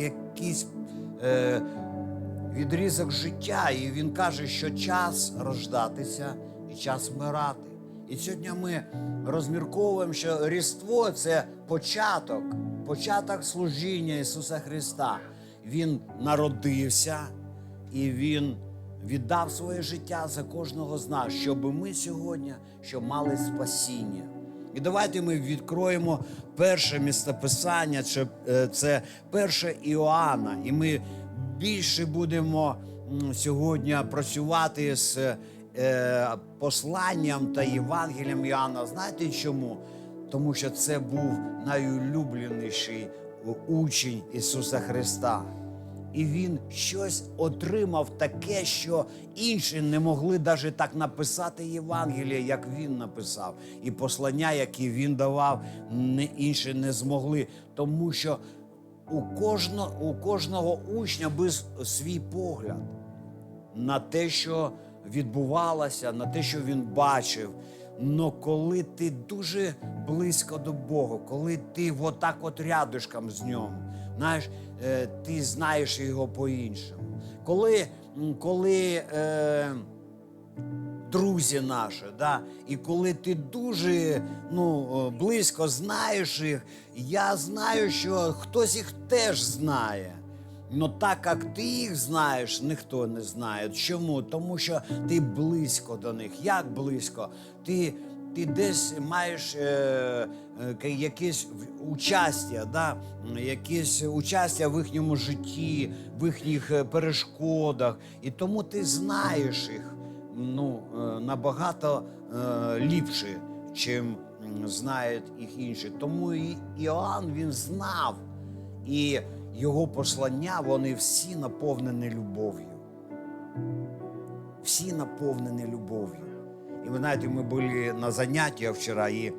якийсь е, відрізок життя, і він каже, що час рождатися і час вмирати. І сьогодні ми розмірковуємо, що Різдво це початок, початок служіння Ісуса Христа. Він народився і Він віддав своє життя за кожного з нас, щоб ми сьогодні щоб мали спасіння. І давайте ми відкроємо перше містописання, е, це перше Іоанна. І ми більше будемо сьогодні працювати з е, посланням та Євангелієм Іоанна. Знаєте чому? Тому що це був найулюбленіший учень Ісуса Христа. І він щось отримав таке, що інші не могли навіть так написати Євангеліє, як він написав. І послання, які він давав, інші не змогли. Тому що у кожного, у кожного учня був свій погляд на те, що відбувалося, на те, що він бачив. Но коли ти дуже близько до Бога, коли ти отак от рядышком з ним, знаєш, е, ти знаєш його по-іншому. Коли, коли е, друзі наші, да? і коли ти дуже ну, е, близько знаєш їх, я знаю, що хтось їх теж знає. Но так як ти їх знаєш, ніхто не знає. Чому? Тому що ти близько до них. Як близько? Ти, ти десь маєш е, якесь участя, да? якесь участя в їхньому житті, в їхніх е, перешкодах. І тому ти знаєш їх ну, е, набагато е, ліпше, чим знають їх інші. Тому і Іоанн він знав. І його послання, вони всі наповнені любов'ю. Всі наповнені любов'ю. І ви знаєте, ми були на занятті вчора, і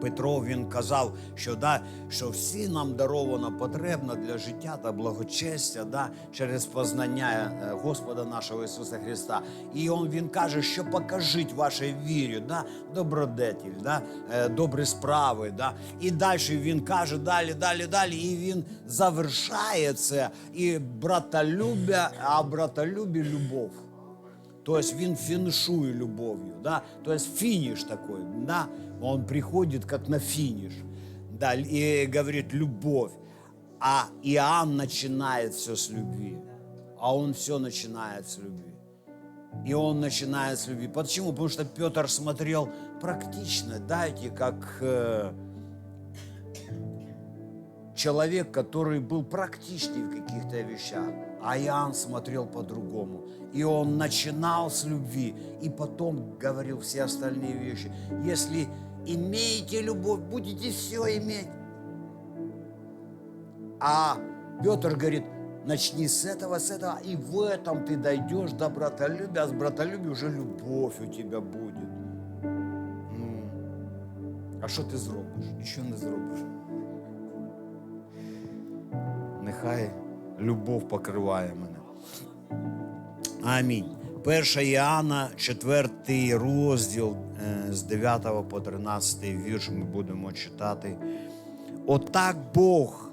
Петро він казав, що, да, що всі нам даровано потрібно для життя та благочестя да, через познання е, Господа нашого Ісуса Христа. І он, він каже, що покажіть вашій вірі, да, добродетель, да, е, добрі справи. Да. І далі він каже, далі, далі, далі. І він завершає це. І братолюбя, а братолюбі любов. То есть він финишует любовью, да, то есть финиш такой, да, он приходит как на финиш, да, и говорит любовь, а Иоанн начинает все с любви, а он все начинает с любви. И он начинает с любви. Почему? Потому что Петр смотрел практично, дайте, как э, человек, который был практичный в каких-то вещах, а Иоанн смотрел по-другому. И он начинал с любви, и потом говорил все остальные вещи. Если имеете любовь, будете все иметь. А Петр говорит, начни с этого, с этого, и в этом ты дойдешь до братолюбия, а с братолюбия уже любовь у тебя будет. А що ти зробиш? Нічого не зробиш. Нехай любов покриває мене. Амінь. 1 Іоанна, 4 розділ е, з 9 по 13 вірш ми будемо читати. Отак Бог.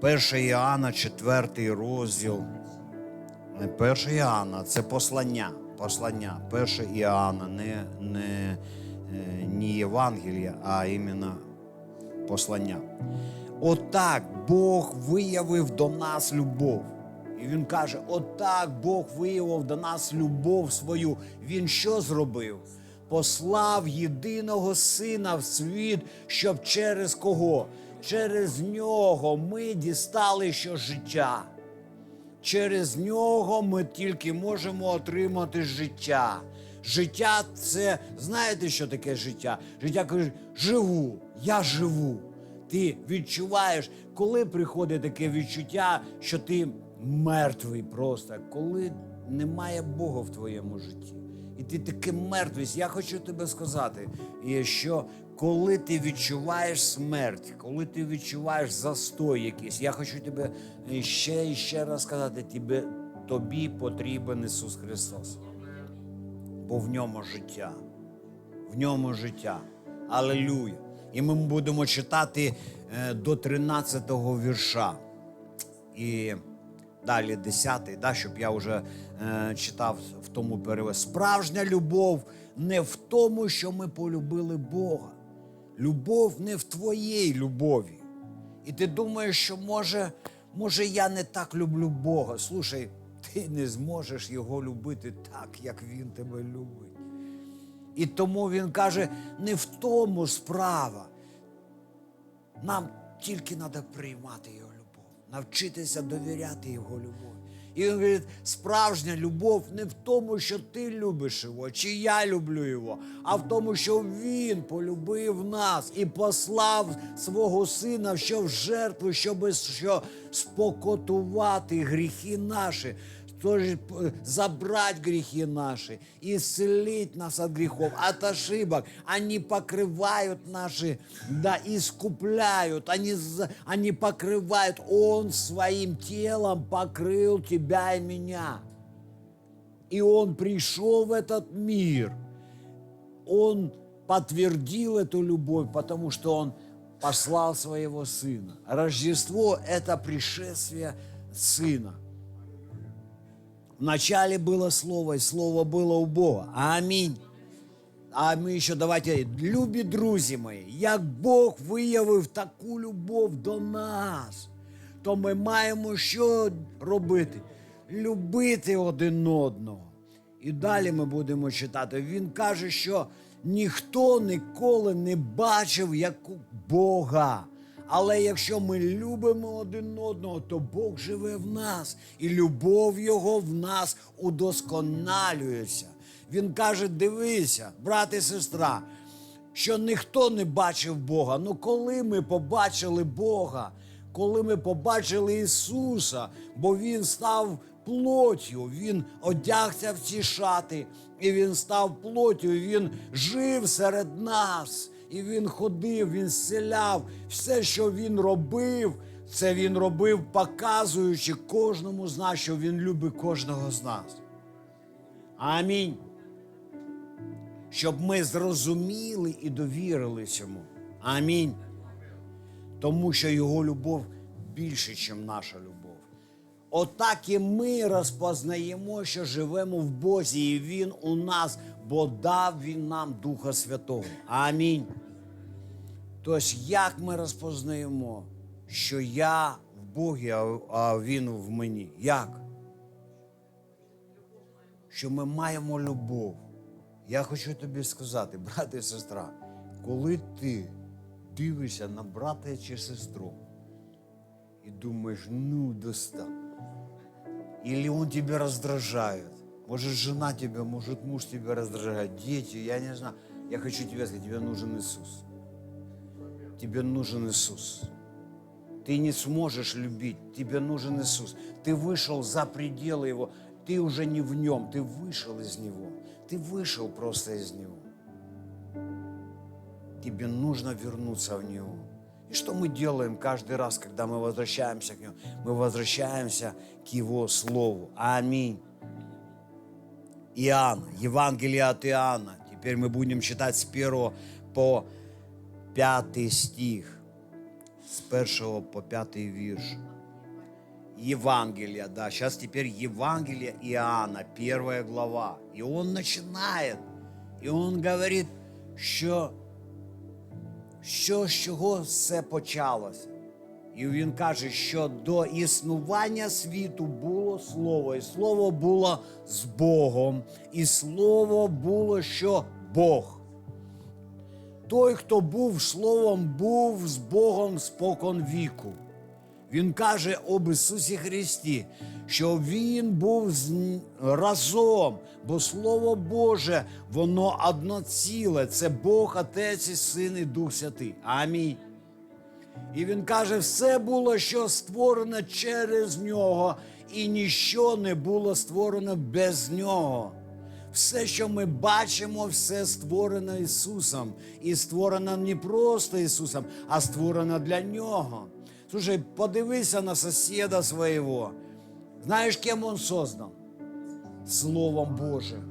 1 Іоанна, 4 розділ. Не 1 Іоанна це послання. Послання. 1 Іоанна, не, не, е, не Євангелія, а іменно послання. Отак Бог виявив до нас любов. І він каже: отак Бог виявив до нас любов свою. Він що зробив? Послав єдиного сина в світ, щоб через кого? Через нього ми дістали що життя. Через нього ми тільки можемо отримати життя. Життя це знаєте, що таке життя? Життя каже, живу, я живу. Ти відчуваєш, коли приходить таке відчуття, що ти мертвий просто, коли немає Бога в твоєму житті. І ти такий мертвий. Я хочу тебе сказати, що коли ти відчуваєш смерть, коли ти відчуваєш застой якийсь, я хочу тебе ще і ще раз сказати, тобі, тобі потрібен Ісус Христос. Бо в ньому життя. В ньому життя. Алелюя. І ми будемо читати е, до 13-го вірша. І далі 10-й, да, щоб я вже е, читав в тому перевесі. Справжня любов не в тому, що ми полюбили Бога. Любов не в твоїй любові. І ти думаєш, що може, може я не так люблю Бога. Слушай, ти не зможеш його любити так, як він тебе любить. І тому він каже: не в тому справа. Нам тільки треба приймати його любов, навчитися довіряти його любові. І він говорить, справжня любов не в тому, що ти любиш його, чи я люблю його, а в тому, що він полюбив нас і послав свого сина, що в жертву, щоб що спокотувати гріхи наші. Тож забрать грехи наши, исцелить нас от грехов, от ошибок. Они покрывают наши, да, искупляют, они, они покрывают. Он своим телом покрыл тебя и меня. И Он пришел в этот мир. Он подтвердил эту любовь, потому что Он послал своего Сына. Рождество – это пришествие Сына. Вначале было Слово, и Слово было у Бога. Амінь. А ми ще давайте, любі друзі мої, як Бог виявив таку любов до нас, то ми маємо що робити? Любити один одного. І далі ми будемо читати. Він каже, що ніхто ніколи не бачив як Бога. Але якщо ми любимо один одного, то Бог живе в нас, і любов Його в нас удосконалюється. Він каже: дивися, брат і сестра, що ніхто не бачив Бога. Ну коли ми побачили Бога, коли ми побачили Ісуса, бо Він став плоттю, Він одягся в ці шати, і Він став плоттю, Він жив серед нас. І він ходив, він зціляв. Все, що він робив, це він робив, показуючи кожному з нас, що він любить кожного з нас. Амінь. Щоб ми зрозуміли і довірили цьому. Амінь. Тому що його любов більше, ніж наша любов. Отак і ми розпознаємо, що живемо в Бозі, і Він у нас, бо дав Він нам Духа Святого. Амінь. Тож, як ми розпознаємо, що я в Богі, а- Він в мені? Як? Що ми маємо любов. Я хочу тобі сказати, брат і сестра, коли ти дивишся на брата чи сестру і думаєш, ну достатньо. Или он тебя раздражает. Может, жена тебя, может, муж тебя раздражает, дети, я не знаю. Я хочу тебе сказать, тебе нужен Иисус. Тебе нужен Иисус. Ты не сможешь любить, тебе нужен Иисус. Ты вышел за пределы Его, ты уже не в Нем, ты вышел из Него. Ты вышел просто из Него. Тебе нужно вернуться в Него. И что мы делаем каждый раз, когда мы возвращаемся к Нему? Мы возвращаемся к Его Слову. Аминь. Иоанна, Евангелие от Иоанна. Теперь мы будем читать с 1 по 5 стих. С 1 по 5 вирш. Евангелие, да, сейчас теперь Евангелие Иоанна, первая глава. И он начинает, и он говорит, що, що з чого все почалося. І він каже, що до існування світу було слово, і слово було з Богом, і слово було, що Бог. Той, хто був словом, був з Богом спокон віку. Він каже об Ісусі Христі, що Він був разом, бо Слово Боже, воно одноціле. Це Бог, Отець і Син і Дух Святий. Амінь. І він каже, все було, що створено через нього, і ніщо не було створено без нього. Все, що ми бачимо, все створено Ісусом. І створено не просто Ісусом, а створено для Нього. Слушай, подивися на сусіда свого. Знаєш, ким він создан? Словом Божим.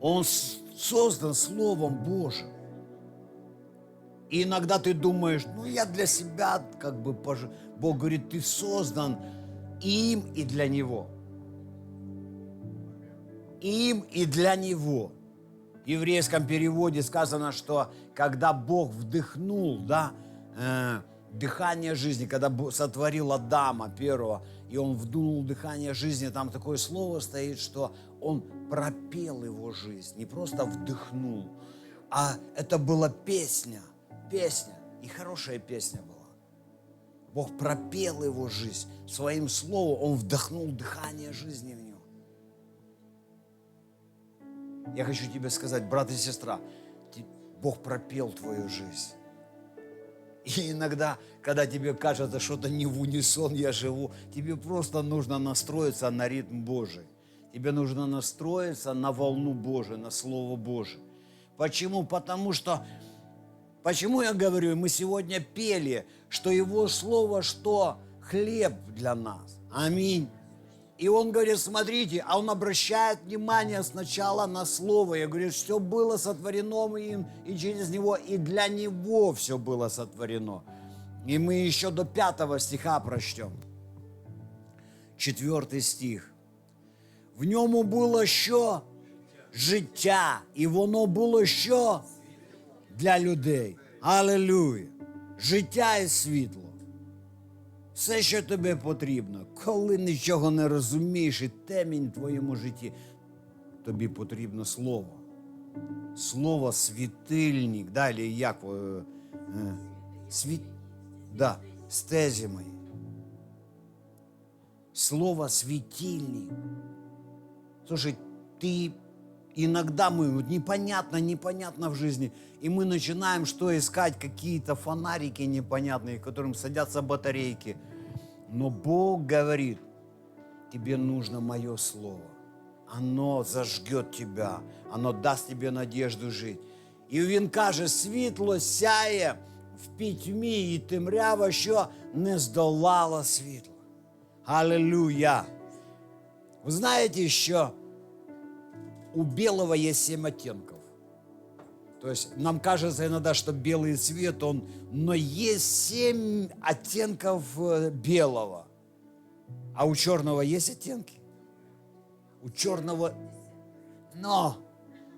Он создан Словом Божьим. И иногда ты думаешь, ну я для себя как бы, пож... Бог говорит, ты создан им и для Него. Им и для Него. В еврейском переводе сказано, что когда Бог вдохнул, да, э, дыхание жизни, когда сотворил Адама первого, и он вдунул дыхание жизни, там такое слово стоит, что он пропел его жизнь, не просто вдохнул, а это была песня, песня, и хорошая песня была. Бог пропел его жизнь своим словом, он вдохнул дыхание жизни в него. Я хочу тебе сказать, брат и сестра, Бог пропел твою жизнь. И иногда, когда тебе кажется, что-то не в унисон я живу, тебе просто нужно настроиться на ритм Божий. Тебе нужно настроиться на волну Божию, на Слово Божие. Почему? Потому что, почему я говорю, мы сегодня пели, что Его Слово, что хлеб для нас. Аминь. И он говорит, смотрите, а он обращает внимание сначала на слово. Я говорю, все было сотворено им и через него, и для него все было сотворено. И мы еще до пятого стиха прочтем. Четвертый стих. В ньому було що? Життя. І воно було що? Для людей. Алелуя. Життя і світло все, що тобі потрібно, коли нічого не розумієш і темінь в твоєму житті, тобі потрібно слово. Слово світильник, далі як е, е, світ, да, стезі мої. Слово светильник. Слушай, ты иногда мы вот непонятно, непонятно в жизни, и мы начинаем что искать, какие-то фонарики непонятные, которым садятся батарейки. Но Бог говорит, тебе нужно мое слово. Оно зажгет тебя, оно даст тебе надежду жить. І він каже, світло сяє в пітьмі, і темрява, що не здолала світло. Аллилуйя! Вы знаете, что у белого есть семь оттенков. То есть нам кажется иногда, что белый цвет, он, но есть семь оттенков э, белого. А у черного есть оттенки? У черного... Но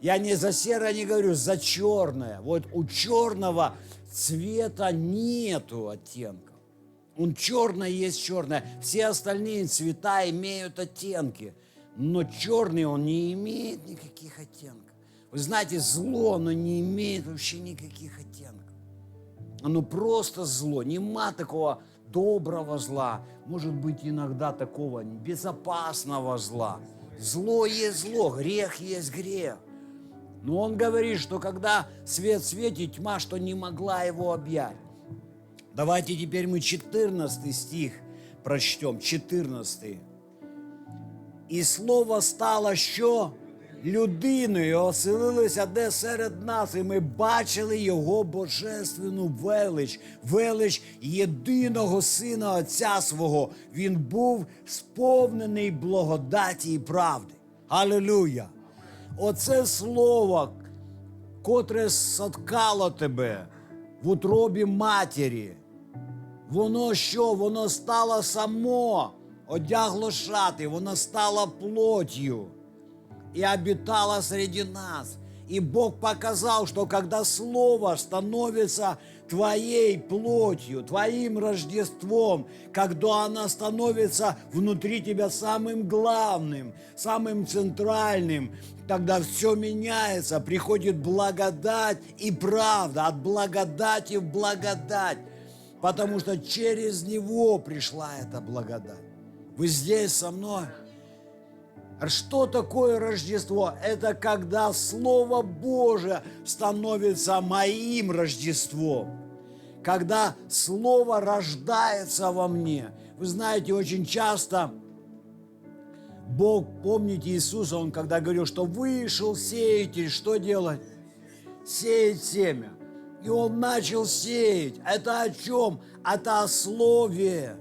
я не за серое не говорю, за черное. Вот у черного цвета нету оттенков. Он черное есть черное. Все остальные цвета имеют оттенки. Но черный он не имеет никаких оттенков. Вы знаете, зло, оно не имеет вообще никаких оттенков. Оно просто зло. Нема такого доброго зла. Может быть, иногда такого безопасного зла. Зло есть зло, грех есть грех. Но он говорит, что когда свет светит, тьма, что не могла его объять. Давайте теперь мы 14 стих прочтем. 14. «И слово стало що? людиною оселилися де серед нас, і ми бачили Його божественну велич, велич єдиного Сина Отця свого. Він був сповнений благодаті і правди. Аллилуйя! Оце слово, котре соткало тебе в утробі матері. Воно що? Воно стало само, одягло шати, воно стало плотью и обитала среди нас. И Бог показал, что когда Слово становится твоей плотью, твоим Рождеством, когда оно становится внутри тебя самым главным, самым центральным, тогда все меняется, приходит благодать и правда, от благодати в благодать, потому что через него пришла эта благодать. Вы здесь со мной? Что такое Рождество? Это когда Слово Божие становится моим Рождеством. Когда Слово рождается во мне. Вы знаете, очень часто Бог, помните Иисуса, Он когда говорил, что вышел сеятель, что делать? Сеять семя. И он начал сеять. Это о чем? Это о слове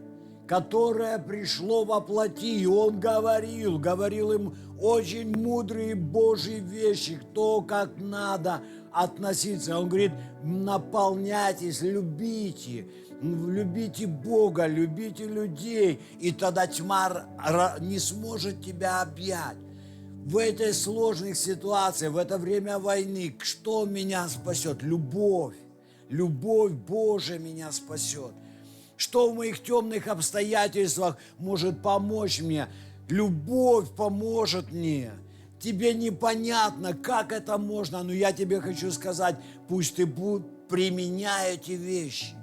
которое пришло во плоти. И он говорил, говорил им очень мудрые Божьи вещи, кто как надо относиться. Он говорит, наполняйтесь, любите, любите Бога, любите людей, и тогда тьма не сможет тебя объять. В этой сложной ситуации, в это время войны, что меня спасет? Любовь. Любовь Божия меня спасет. Что в моих темных обстоятельствах может помочь мне? Любовь поможет мне. Тебе непонятно, как это можно, но я тебе хочу сказать, пусть ты применяй эти вещи.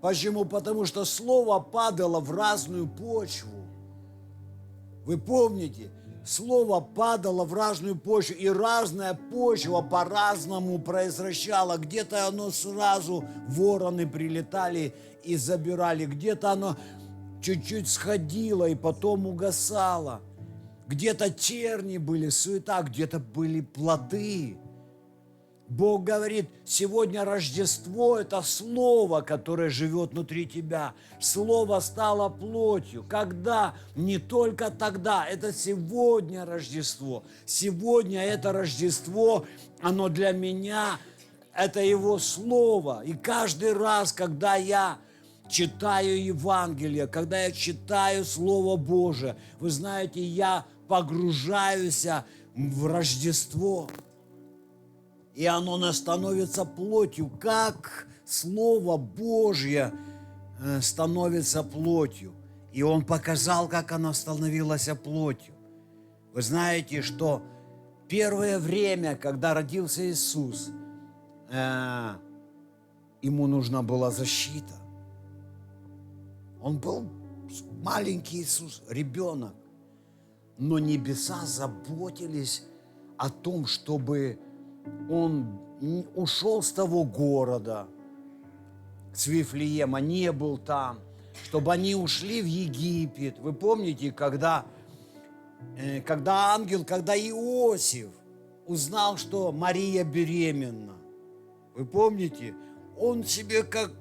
Почему? Потому что слово падало в разную почву. Вы помните, слово падало в разную почву, и разная почва по-разному произвращала. Где-то оно сразу, вороны прилетали и забирали, где-то оно чуть-чуть сходило и потом угасало. Где-то черни были, суета, где-то были плоды. Бог говорит, сегодня Рождество – это Слово, которое живет внутри тебя. Слово стало плотью. Когда? Не только тогда. Это сегодня Рождество. Сегодня это Рождество, оно для меня, это Его Слово. И каждый раз, когда я читаю Евангелие, когда я читаю Слово Божие, вы знаете, я погружаюсь в Рождество – и оно становится плотью, как Слово Божье э, становится плотью. И Он показал, как оно становилось плотью. Вы знаете, что первое время, когда родился Иисус, э, ему нужна была защита. Он был маленький Иисус, ребенок. Но небеса заботились о том, чтобы он ушел с того города, с Вифлеема, не был там, чтобы они ушли в Египет. Вы помните, когда, э, когда ангел, когда Иосиф узнал, что Мария беременна, вы помните, он себе как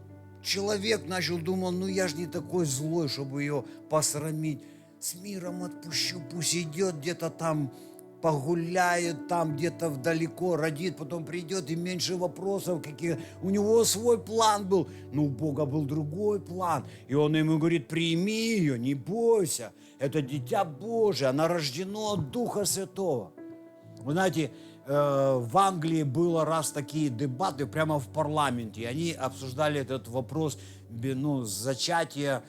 человек начал, думал, ну я же не такой злой, чтобы ее посрамить. С миром отпущу, пусть идет где-то там погуляет там где-то вдалеко, родит, потом придет и меньше вопросов каких. У него свой план был, но у Бога был другой план. И он ему говорит, прими ее, не бойся. Это дитя Божие, она рождено от Духа Святого. Вы знаете, э, в Англии было раз такие дебаты прямо в парламенте. Они обсуждали этот вопрос ну, зачатия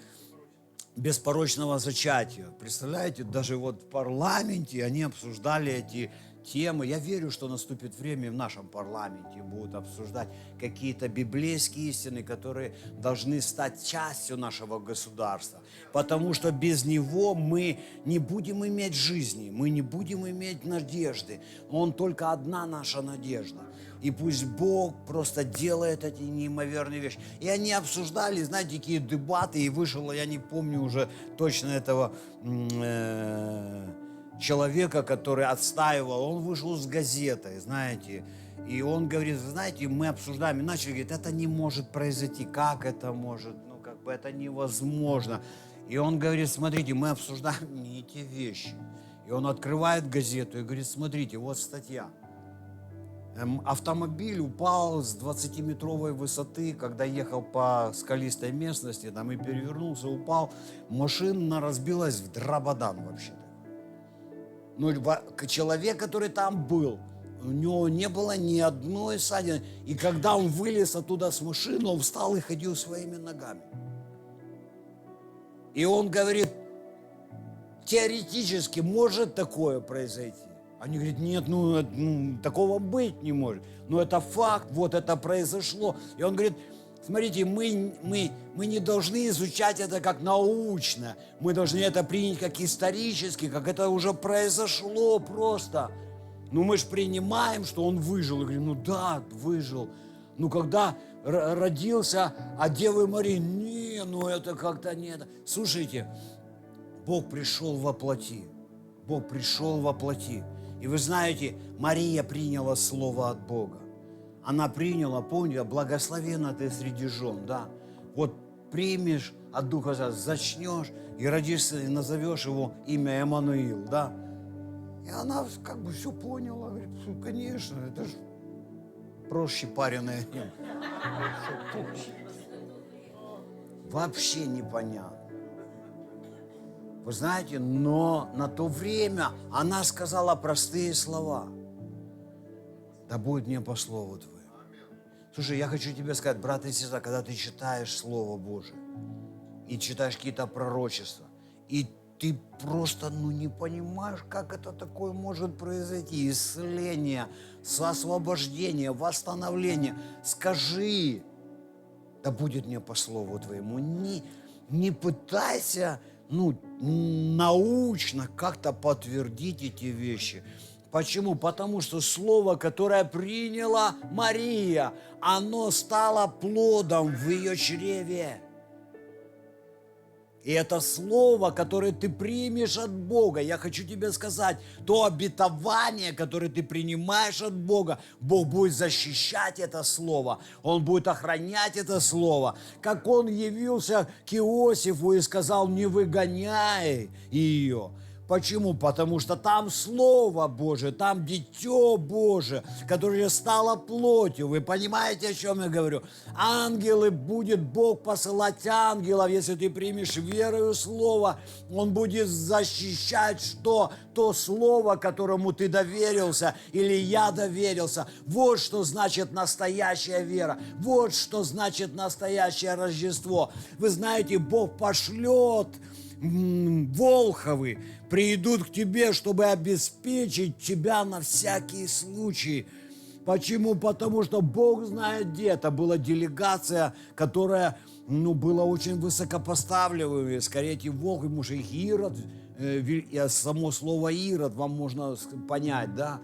беспорочного зачатия. Представляете, даже вот в парламенте они обсуждали эти темы. Я верю, что наступит время в нашем парламенте будут обсуждать какие-то библейские истины, которые должны стать частью нашего государства. Потому что без него мы не будем иметь жизни, мы не будем иметь надежды. Он только одна наша надежда. И пусть Бог просто делает эти неимоверные вещи. И они обсуждали, знаете, какие дебаты, и вышел, я не помню уже точно этого э, человека, который отстаивал, он вышел с газетой, знаете, и он говорит, знаете, мы обсуждаем, начали говорить, это не может произойти, как это может, ну, как бы это невозможно. И он говорит, смотрите, мы обсуждаем не эти вещи. И он открывает газету и говорит, смотрите, вот статья – автомобиль упал с 20-метровой высоты, когда ехал по скалистой местности, там и перевернулся, упал. Машина разбилась в дрободан вообще-то. Ну, человек, который там был, у него не было ни одной ссадины. И когда он вылез оттуда с машины, он встал и ходил своими ногами. И он говорит, теоретически может такое произойти. Они говорят, нет, ну, ну такого быть не может. Но это факт, вот это произошло. И он говорит, смотрите, мы, мы, мы не должны изучать это как научно. Мы должны это принять как исторически, как это уже произошло просто. Ну мы же принимаем, что он выжил. И говорим, ну да, выжил. Ну когда родился от Девы Марии, не, ну это как-то не это. Слушайте, Бог пришел во плоти. Бог пришел во плоти. И вы знаете, Мария приняла слово от Бога. Она приняла, помните, благословена ты среди жен, да. Вот примешь от Духа Святого, зачнешь и родишься, и назовешь его имя Эммануил, да? И она как бы все поняла, говорит, «Ну, конечно, это же проще пареное. Вообще непонятно. Вы знаете, но на то время она сказала простые слова. Да будет мне по слову твоему. Слушай, я хочу тебе сказать, брат и сестра, когда ты читаешь Слово Божие и читаешь какие-то пророчества, и ты просто ну, не понимаешь, как это такое может произойти. Исцеление, освобождение, восстановление. Скажи, да будет мне по слову твоему. Не, не пытайся ну, научно как-то подтвердить эти вещи. Почему? Потому что слово, которое приняла Мария, оно стало плодом в ее чреве. И это слово, которое ты примешь от Бога, я хочу тебе сказать, то обетование, которое ты принимаешь от Бога, Бог будет защищать это слово, Он будет охранять это слово. Как Он явился к Иосифу и сказал, не выгоняй ее, Почему? Потому что там Слово Божие, там Дитё Божие, которое стало плотью. Вы понимаете, о чем я говорю? Ангелы, будет Бог посылать ангелов, если ты примешь верою Слово, Он будет защищать что? То Слово, которому ты доверился, или я доверился. Вот что значит настоящая вера. Вот что значит настоящее Рождество. Вы знаете, Бог пошлет Волховы придут к тебе, чтобы обеспечить тебя на всякий случай. Почему? Потому что Бог знает где. Это была делегация, которая ну, была очень высокопоставленная. Скорее, эти волхвы, потому что их Ирод, э, само слово Ирод вам можно понять, да?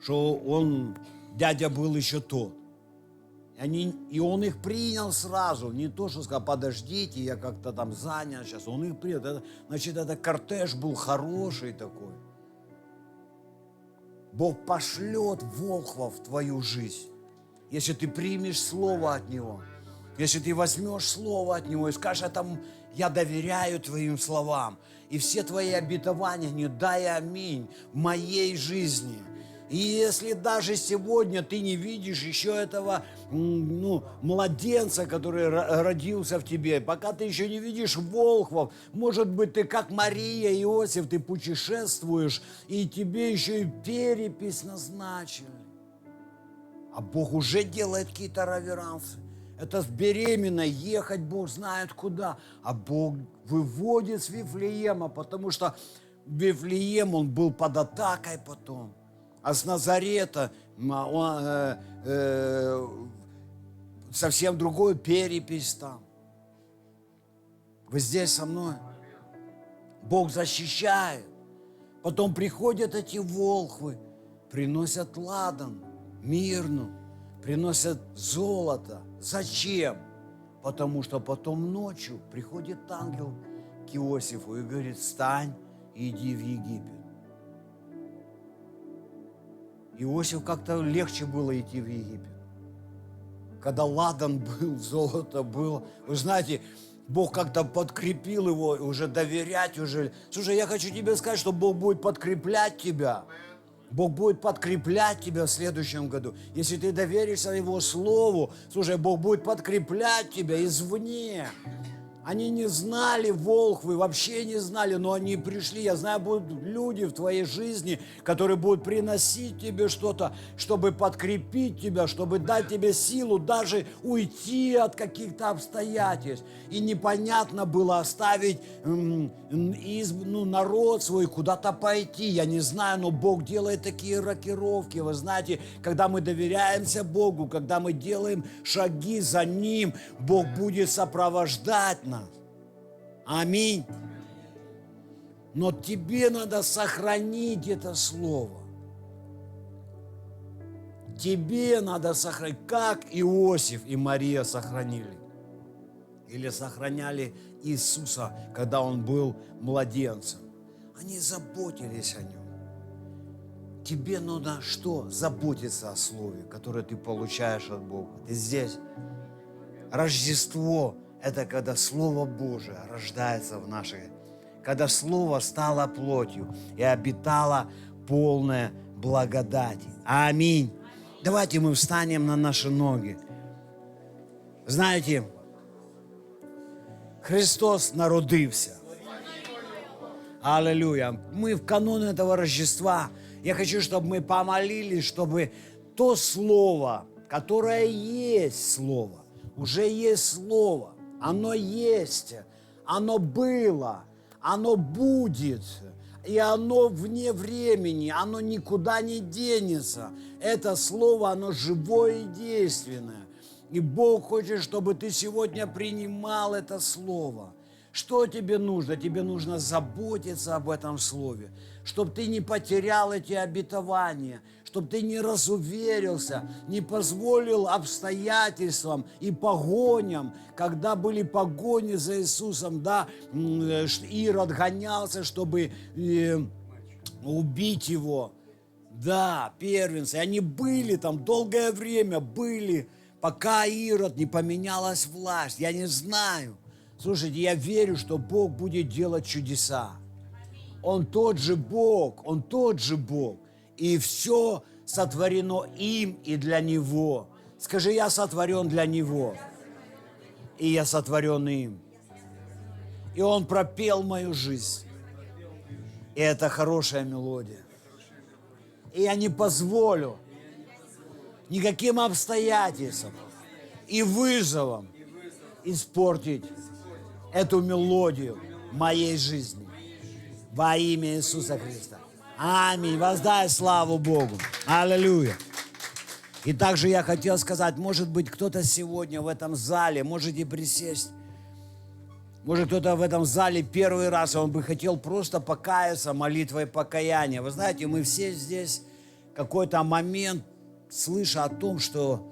Что он, дядя был еще тот. Они, и он их принял сразу, не то, что сказал, подождите, я как-то там занят сейчас. Он их принял. Это, значит, это кортеж был хороший такой. Бог пошлет волхва в твою жизнь, если ты примешь слово от Него. Если ты возьмешь слово от Него и скажешь, это я доверяю Твоим словам, и все Твои обетования, не дай аминь в моей жизни – и если даже сегодня ты не видишь еще этого ну, младенца, который родился в тебе, пока ты еще не видишь волхвов, может быть, ты как Мария Иосиф, ты путешествуешь, и тебе еще и перепись назначили. А Бог уже делает какие-то раверансы. Это с беременной ехать Бог знает куда. А Бог выводит с Вифлеема, потому что Вифлеем, он был под атакой потом а с Назарета он, э, э, совсем другой перепись там. Вы здесь со мной? Бог защищает. Потом приходят эти волхвы, приносят ладан, мирну, приносят золото. Зачем? Потому что потом ночью приходит ангел к Иосифу и говорит, встань иди в Египет. Иосиф как-то легче было идти в Египет. Когда ладан был, золото было. Вы знаете, Бог как-то подкрепил его, уже доверять уже. Слушай, я хочу тебе сказать, что Бог будет подкреплять тебя. Бог будет подкреплять тебя в следующем году. Если ты доверишься Его Слову, слушай, Бог будет подкреплять тебя извне. Они не знали волхвы, вообще не знали, но они пришли. Я знаю, будут люди в твоей жизни, которые будут приносить тебе что-то, чтобы подкрепить тебя, чтобы дать тебе силу даже уйти от каких-то обстоятельств. И непонятно было оставить из, ну, народ свой, куда-то пойти. Я не знаю, но Бог делает такие рокировки. Вы знаете, когда мы доверяемся Богу, когда мы делаем шаги за Ним, Бог будет сопровождать нас. Аминь. Но тебе надо сохранить это слово. Тебе надо сохранить, как Иосиф и Мария сохранили. Или сохраняли Иисуса, когда он был младенцем. Они заботились о нем. Тебе надо что? Заботиться о слове, которое ты получаешь от Бога. Ты здесь. Рождество – это когда Слово Божие рождается в наших, когда Слово стало плотью и обитало полное благодати. Аминь. Давайте мы встанем на наши ноги. Знаете, Христос народився. Аллилуйя. Мы в канун этого Рождества. Я хочу, чтобы мы помолились, чтобы то Слово, которое есть Слово, уже есть Слово, оно есть, оно было, оно будет, и оно вне времени, оно никуда не денется. Это Слово, оно живое и действенное. И Бог хочет, чтобы ты сегодня принимал это Слово. Что тебе нужно? Тебе нужно заботиться об этом Слове, чтобы ты не потерял эти обетования, чтобы ты не разуверился, не позволил обстоятельствам и погоням, когда были погони за Иисусом, да, э, Ирод гонялся, чтобы э, убить его. Да, первенцы, они были там долгое время, были, пока Ирод не поменялась власть. Я не знаю. Слушайте, я верю, что Бог будет делать чудеса. Он тот же Бог, Он тот же Бог. И все сотворено им и для Него. Скажи, я сотворен для Него. И я сотворен им. И Он пропел мою жизнь. И это хорошая мелодия. И я не позволю никаким обстоятельствам и вызовам испортить эту мелодию моей жизни. Во имя Иисуса Христа. Аминь. Воздай славу Богу. Аллилуйя. И также я хотел сказать, может быть, кто-то сегодня в этом зале, можете присесть. Может, кто-то в этом зале первый раз, он бы хотел просто покаяться молитвой покаяния. Вы знаете, мы все здесь какой-то момент, слыша о том, что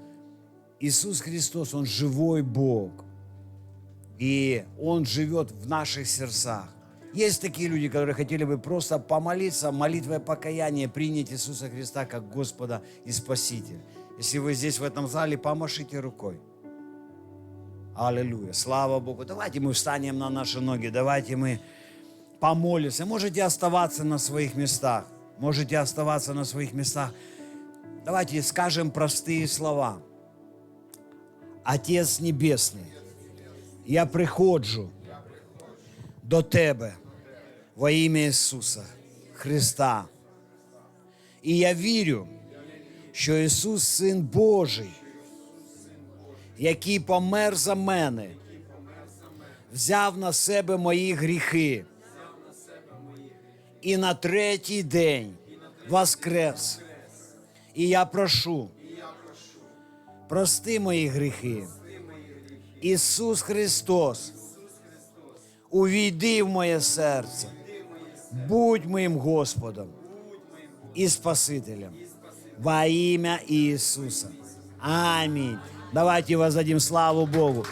Иисус Христос, Он живой Бог. И Он живет в наших сердцах. Есть такие люди, которые хотели бы просто помолиться молитвой покаяния, принять Иисуса Христа как Господа и Спасителя. Если вы здесь в этом зале, помашите рукой. Аллилуйя. Слава Богу. Давайте мы встанем на наши ноги. Давайте мы помолимся. Можете оставаться на своих местах. Можете оставаться на своих местах. Давайте скажем простые слова. Отец Небесний, я приходжу до Тебе во ім'я Ісуса Христа. І я вірю, що Ісус Син Божий, який помер за мене, взяв на себе мої гріхи і на третій день воскрес. І я прошу, прости мої гріхи. Ісус Христос, увійди в моє серце, будь моїм Господом і Спасителем во ім'я Ісуса. Амінь. Давайте воздадим славу Богу.